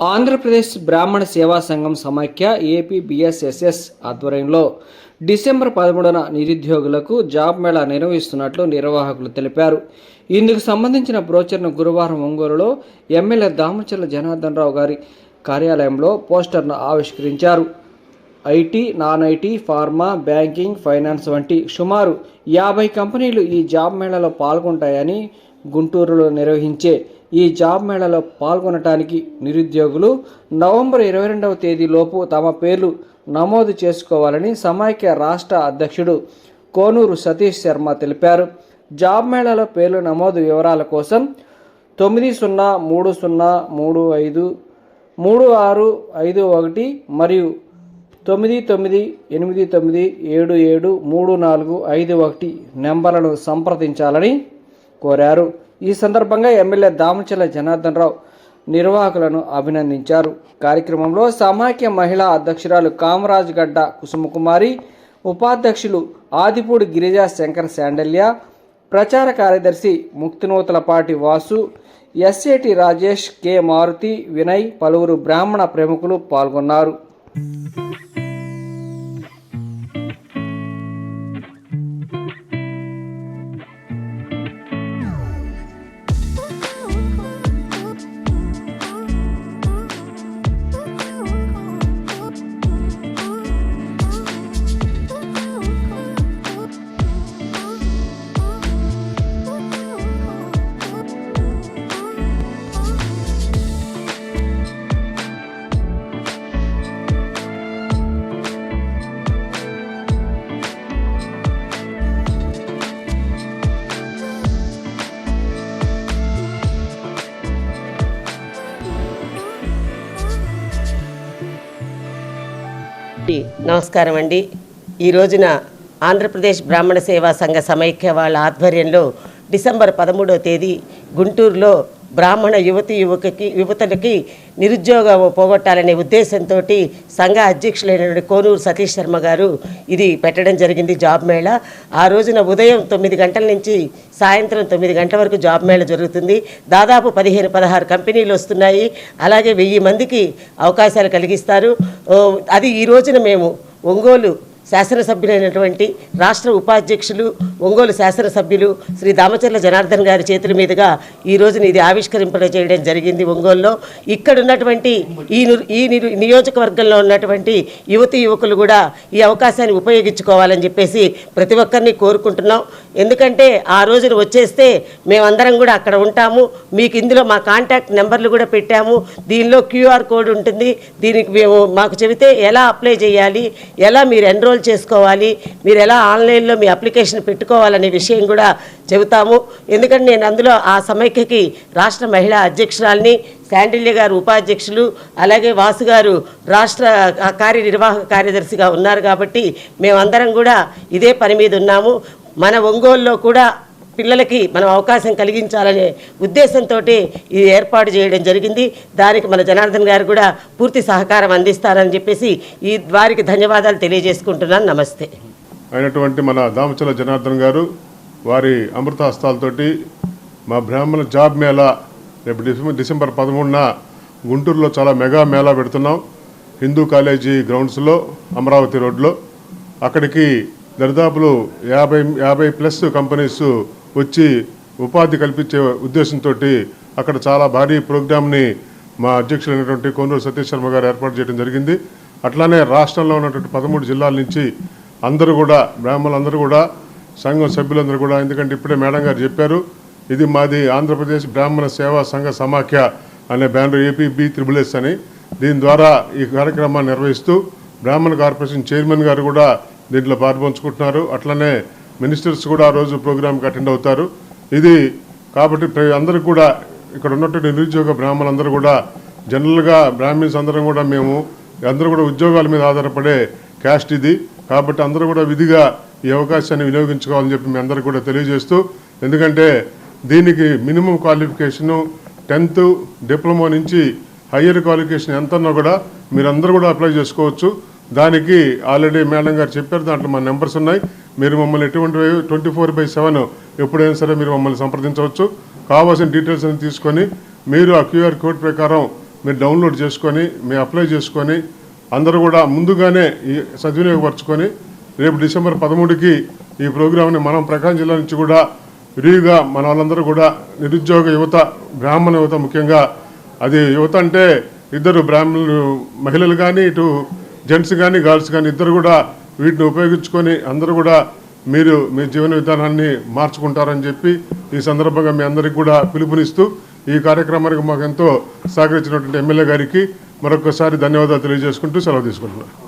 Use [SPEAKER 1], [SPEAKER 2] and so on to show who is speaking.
[SPEAKER 1] ఆంధ్రప్రదేశ్ బ్రాహ్మణ సేవా సంఘం సమాఖ్య ఏపీ బిఎస్ఎస్ఎస్ ఆధ్వర్యంలో డిసెంబర్ పదమూడున నిరుద్యోగులకు జాబ్ మేళా నిర్వహిస్తున్నట్లు నిర్వాహకులు తెలిపారు. ఇందుకు సంబంధించిన బ్రోచర్ను గురువారం ఒంగోలులో ఎమ్మెల్యే దామచర్ల జనార్దన్ రావు గారి కార్యాలయంలో పోస్టర్ను ఆవిష్కరించారు. IT non IT pharma banking finance వంటి సుమారు యాభై కంపెనీలు ఈ జాబ్ మేళాలో పాల్గొంటాయని గుంటూరులో నిర్వహించే ఈ జాబ్ మేళాలో పాల్గొనటానికి నిరుద్యోగులు నవంబర్ ఇరవై రెండవ తేదీలోపు తమ పేర్లు నమోదు చేసుకోవాలని సమైక్య రాష్ట్ర అధ్యక్షుడు కోనూరు సతీష్ శర్మ తెలిపారు. జాబ్ మేళాలో పేర్లు నమోదు వివరాల కోసం తొమ్మిది సున్నా మూడు సున్నా మూడు ఐదు మూడు ఆరు ఐదు ఒకటి మరియు తొమ్మిది తొమ్మిది ఎనిమిది తొమ్మిది ఏడు ఏడు మూడు నాలుగు ఐదు ఒకటి నెంబర్లను సంప్రదించాలని కోరారు. ఈ సందర్భంగా ఎమ్మెల్యే దామచల జనార్దన్ రావు నిర్వాహకులను అభినందించారు. కార్యక్రమంలో సమాఖ్య మహిళా అధ్యక్షురాలు కామరాజ్ గడ్డ కుసుమకుమారి ఉపాధ్యక్షులు ఆదిపూడి గిరిజా శంకర్ శాండల్య ప్రచార కార్యదర్శి ముక్తినూతలపాటి వాసు ఎస్ఏటి రాజేష్ కె మారుతి వినయ్ పలువురు బ్రాహ్మణ ప్రముఖులు పాల్గొన్నారు.
[SPEAKER 2] నమస్కారం అండి. ఈ రోజున ఆంధ్రప్రదేశ్ బ్రాహ్మణ సేవా సంఘ సమైక్య వాళ్ళ ఆధ్వర్యంలో డిసెంబర్ పదమూడవ తేదీ గుంటూరులో బ్రాహ్మణ యువతి యువకకి యువతలకి నిరుద్యోగం పోగొట్టాలనే ఉద్దేశంతో సంఘ అధ్యక్షులైనటువంటి కోనూరు సతీష్ శర్మ గారు ఇది పెట్టడం జరిగింది జాబ్ మేళా. ఆ రోజున ఉదయం తొమ్మిది గంటల నుంచి సాయంత్రం తొమ్మిది గంటల వరకు జాబ్ మేళా జరుగుతుంది. దాదాపు పదిహేను పదహారు కంపెనీలు వస్తున్నాయి. అలాగే వెయ్యి మందికి అవకాశాలు కలిగిస్తారు. అది ఈ రోజున మేము ఒంగోలు శాసనసభ్యులైనటువంటి రాష్ట్ర ఉపాధ్యక్షులు ఒంగోలు శాసనసభ్యులు శ్రీ దామచర్ల జనార్దన్ గారి చేతుల మీదుగా ఈ రోజున ఇది ఆవిష్కరింపడ చేయడం జరిగింది ఒంగోలులో. ఇక్కడ ఉన్నటువంటి ఈ ఈ నిరు- నియోజకవర్గంలో ఉన్నటువంటి యువతి యువకులు కూడా ఈ అవకాశాన్ని ఉపయోగించుకోవాలని చెప్పేసి ప్రతి ఒక్కరిని కోరుకుంటున్నాం. ఎందుకంటే ఆ రోజున వచ్చేస్తే మేమందరం కూడా అక్కడ ఉంటాము. మీకు ఇందులో మా కాంటాక్ట్ నెంబర్లు కూడా పెట్టాము. దీనిలో క్యూఆర్ కోడ్ ఉంటుంది. దీనికి మేము మాకు చెబితే ఎలా అప్లై చేయాలి? ఎలా మీరు ఎన్రోల్ చేసుకోవాలి. మీరు ఎలా ఆన్లైన్లో మీ అప్లికేషన్ పెట్టుకోవాలనే విషయం కూడా చెబుతాము. ఎందుకంటే నేను అందులో ఆ సమైక్యకి రాష్ట్ర మహిళా అధ్యక్షురాల్ని శాండిల్య గారు ఉపాధ్యక్షులు అలాగే వాసు గారు రాష్ట్ర కార్యనిర్వాహక కార్యదర్శిగా ఉన్నారు కాబట్టి మేమందరం కూడా ఇదే పని మీద ఉన్నాము. మన ఒంగోలులో కూడా పిల్లలకి మనం అవకాశం కలిగించాలనే ఉద్దేశంతో ఇది ఏర్పాటు చేయడం జరిగింది. దానికి మన జనార్దన్ గారు కూడా పూర్తి సహకారం అందిస్తారని చెప్పేసి ఈ వారికి ధన్యవాదాలు తెలియజేసుకుంటున్నాను. నమస్తే.
[SPEAKER 3] అయినటువంటి మన దామచల జనార్దన్ గారు వారి అమృత హస్తాలతోటి మా బ్రాహ్మణ జాబ్ మేళా రేపు డిసెంబర్ డిసెంబర్ పదమూడున గుంటూరులో చాలా మెగా మేళా పెడుతున్నాం. హిందూ కాలేజీ గ్రౌండ్స్లో అమరావతి రోడ్లో. అక్కడికి దరిదాపులు యాభై యాభై ప్లస్ కంపెనీస్ వచ్చి ఉపాధి కల్పించే ఉద్దేశంతో అక్కడ చాలా భారీ ప్రోగ్రామ్ని మా అధ్యక్షులైనటువంటి కోనూరు సతీష్ శర్మ గారు ఏర్పాటు చేయడం జరిగింది. అట్లానే రాష్ట్రంలో ఉన్నటువంటి పదమూడు జిల్లాల నుంచి అందరూ కూడా బ్రాహ్మణులందరూ కూడా సంఘం సభ్యులందరూ కూడా ఎందుకంటే ఇప్పుడే మేడం గారు చెప్పారు ఇది మాది ఆంధ్రప్రదేశ్ బ్రాహ్మణ సేవా సంఘ సమాఖ్య అనే బ్యానర్ ఏపీబీ త్రిబుల్ ఎస్ అని. దీని ద్వారా ఈ కార్యక్రమాన్ని నిర్వహిస్తూ బ్రాహ్మణ కార్పొరేషన్ చైర్మన్ గారు కూడా దీంట్లో పాల్పంచుకుంటున్నారు. అట్లనే మినిస్టర్స్ కూడా ఆ రోజు ప్రోగ్రామ్కి అటెండ్ అవుతారు. ఇది కాబట్టి ప్ర- అందరికి కూడా ఇక్కడ ఉన్నటువంటి నిరుద్యోగ బ్రాహ్మణులందరూ కూడా జనరల్గా బ్రాహ్మిన్స్ అందరం కూడా మేము అందరూ కూడా ఉద్యోగాల మీద ఆధారపడే క్యాస్ట్ ఇది. కాబట్టి అందరూ కూడా విధిగా ఈ అవకాశాన్ని వినియోగించుకోవాలని చెప్పి మీ అందరికీ కూడా తెలియజేస్తూ ఎందుకంటే దీనికి మినిమం క్వాలిఫికేషను టెన్త్ డిప్లొమా నుంచి హయ్యర్ క్వాలిఫికేషన్ ఎంతన్నా కూడా కూడా మీరందరూ కూడా అప్లై చేసుకోవచ్చు. దానికి ఆల్రెడీ మేడం గారు చెప్పారు దాంట్లో మా నెంబర్స్ ఉన్నాయి. మీరు మమ్మల్ని ఎటువంటి ట్వంటీ ఫోర్ బై సెవెన్ ఎప్పుడైనా సరే మీరు మమ్మల్ని సంప్రదించవచ్చు. కావాల్సిన డీటెయిల్స్ అని తీసుకొని మీరు ఆ క్యూఆర్ కోడ్ ప్రకారం మీరు డౌన్లోడ్ చేసుకొని మీరు అప్లై చేసుకొని అందరూ కూడా ముందుగానే ఈ సద్వినియోగపరచుకొని రేపు డిసెంబర్ పదమూడుకి ఈ ప్రోగ్రామ్ని మనం ప్రకాశం జిల్లా నుంచి కూడా విరివిగా మన వాళ్ళందరూ కూడా నిరుద్యోగ యువత బ్రాహ్మణ యువత ముఖ్యంగా అది యువత అంటే ఇద్దరు బ్రాహ్మణులు మహిళలు కానీ ఇటు జెంట్స్ కానీ గర్ల్స్ కానీ ఇద్దరు కూడా వీటిని ఉపయోగించుకొని అందరూ కూడా మీరు మీ జీవన విధానాన్ని మార్చుకుంటారని చెప్పి ఈ సందర్భంగా మీ అందరికీ కూడా పిలుపునిస్తూ ఈ కార్యక్రమానికి మాకు ఎంతో సహకరించినటువంటి ఎమ్మెల్యే గారికి మరొకసారి ధన్యవాదాలు తెలియజేసుకుంటూ సెలవు తీసుకుంటున్నాను.